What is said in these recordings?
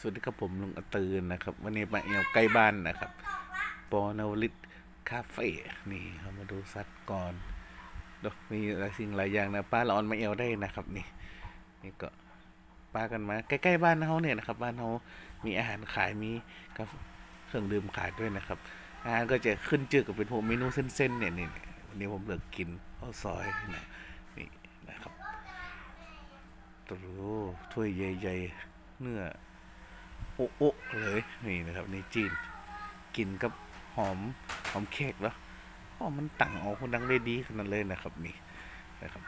สวัสดีครับผมลุงอตือนนะครับ วันนี้มาเอวใกล้บ้านนะครับ ปอนาวลิตคาเฟ่นี่เรามาดูสัตว์ก่อนดอกมีหลายสิ่งหลายอย่างนะป้าละออนมาเอวได้นะครับ นี่นี่ก็ป้ากันมาใกล้ๆบ้านเขาเนี่ยนะครับ บ้านเขามีอาหารขายมีกาแฟเครื่องดื่มขายด้วยนะครับอาหารก็จะขึ้นชื่อกับเป็นพวกเมนูเส้นๆเนี่ยนี่วันนี้ผมเลือกกินข้าวซอยนะนี่นะครับโอ้โหถ้วยใหญ่ๆเนื้อ โอ๊ะโอ๊ะเลยนี่นะครับในจีนกินกับหอมหอมเค้กเนาะหอมมันต่างออกคนดังได้ดีขนาดเลยนะครับนี่นะครับ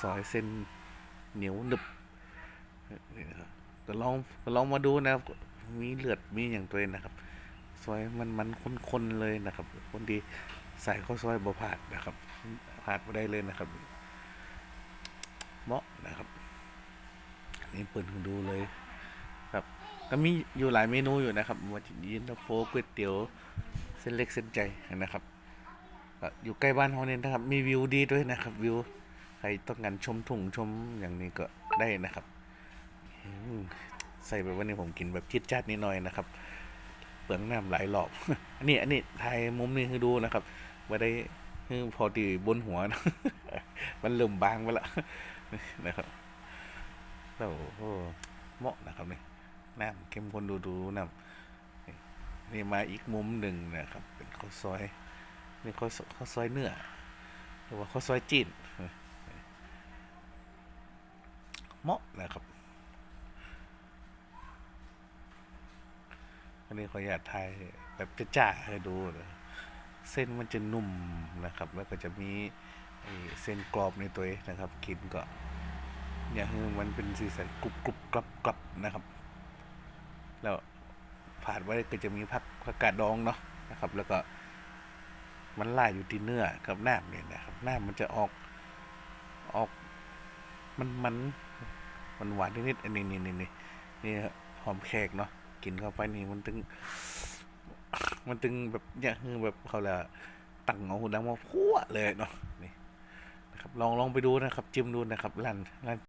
ซอยเส้นเหนียวหนึบนี่นะครับก็ลองก็ลองมาดูนะครับ มีเลือดมีอย่างตัวเองนะครับซอยมันมันข้นๆเลยนะครับ คนดีใส่ข้าวซอยบะผาดนะครับผาดมาได้เลยนะครับเหมาะนะครับนี่เปิดดูเลย ก็มีอยู่หลายเมนูอยู่นะครับว่าจะยินตาโฟก๋วยเตี๋ยวเส้นเล็กเส้นใจนะครับอยู่ใกล้บ้านเขาเนี่ยนะครับ มีวิวดีด้วยนะครับวิวใครต้องการชมทุ่งชมอย่างนี้ก็ได้นะครับใส่แบบวันนี้ผมกินแบบจิดจัดนิดหน่อยนะครับเปลืองน้ำหลายรอบ อันนี้อันนี้ถ่ายมุมนี้ให้ดูนะครับว่าได้คือพอดีบนหัวนะมันเริ่มบางไปละนะครับโอ้โหเหมาะนะครับเนี่ย น้ำเข้มข้นดูดูน้ำนี่นี่มาอีกมุมหนึ่งนะครับ เป็นข้าวซอยนี่ข้าวซข้าวซอยเนื้อหรือว่าข้าวซอยจีนเหมาะนะครับอันนี้ขออยากถ่ายแบบจ้าๆให้ดูนะเส้นมันจะนุ่มนะครับ แล้วก็จะมีเส้นกรอบในตัวนะครับกินก็ อย่างให้มันเป็นสีสันกรุบกรุบกรับกรับนะครับ แล้วผ่านไว้ก็จะมีผักผักกาดดองเนาะนะครับ แล้วก็มันล่ายอยู่ที่เนื้อกับน้ำเนี่ยนะครับน้ำมันจะออกออกมันมันมันหวานนิดๆอันนี้นี่นี่นี่นี่หอมแขกเนาะกินเข้าไปนี่มันตึง มันตึงแบบเนี่ยคือแบบเขาละตั้งเอาหูดังมาพัวเลยเนาะนี่นะครับ ลองลองไปดูนะครับ จิ้มดูนะครับร้านร้าน